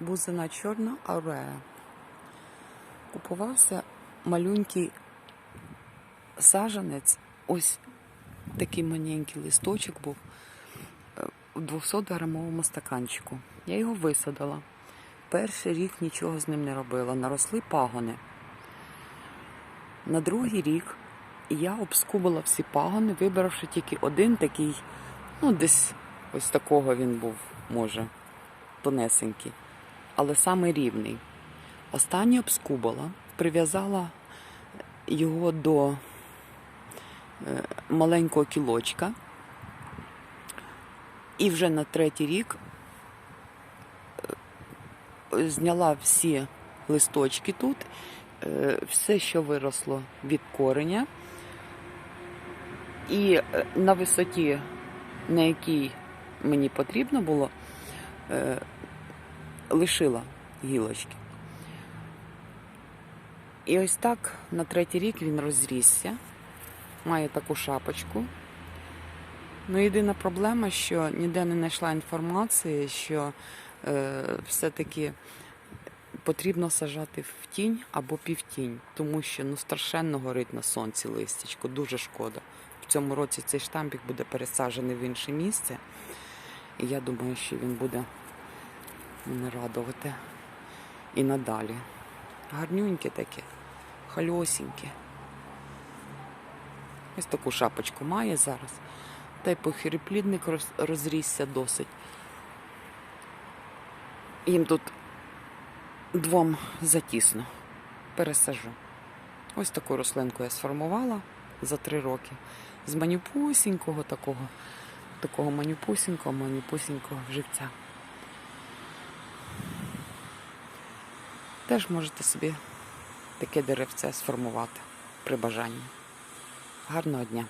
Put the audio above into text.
бузина чорна арея. Купувався малюнький сажанець, ось такий маленький листочок був е, у 200-грамовому стаканчику. Я його висадила. Перший рік нічого з ним не робила. Наросли пагони. На другий рік я обскубала всі пагони, вибравши тільки один такий, ну, десь ось такого він був, може, тонесенький, але саме рівний. Останній обскубала, прив'язала його до е, маленького кілочка. І вже на третій рік е, зняла всі листочки тут, е, все, що виросло від кореня. І на висоті, на якій мені потрібно було, лишила гілочки. І ось так на третій рік він розрісся, має таку шапочку. Ну, єдина проблема, що ніде не знайшла інформації, що е, все-таки потрібно сажати в тінь або півтінь, тому що ну, страшенно горить на сонці листячко, дуже шкода. В цьому році цей штампік буде пересаджений в інше місце. І я думаю, що він буде мене радувати і надалі. Гарнюньке таке, хальосіньке. Ось таку шапочку має зараз. Та й похиріплідник розрісся досить. Їм тут двом затісно. Пересажу. Ось таку рослинку я сформувала за три роки. З манюпусінького такого, такого манюпусінького, манюпусінького живця. Теж можете собі таке деревце сформувати при бажанні. Гарного дня!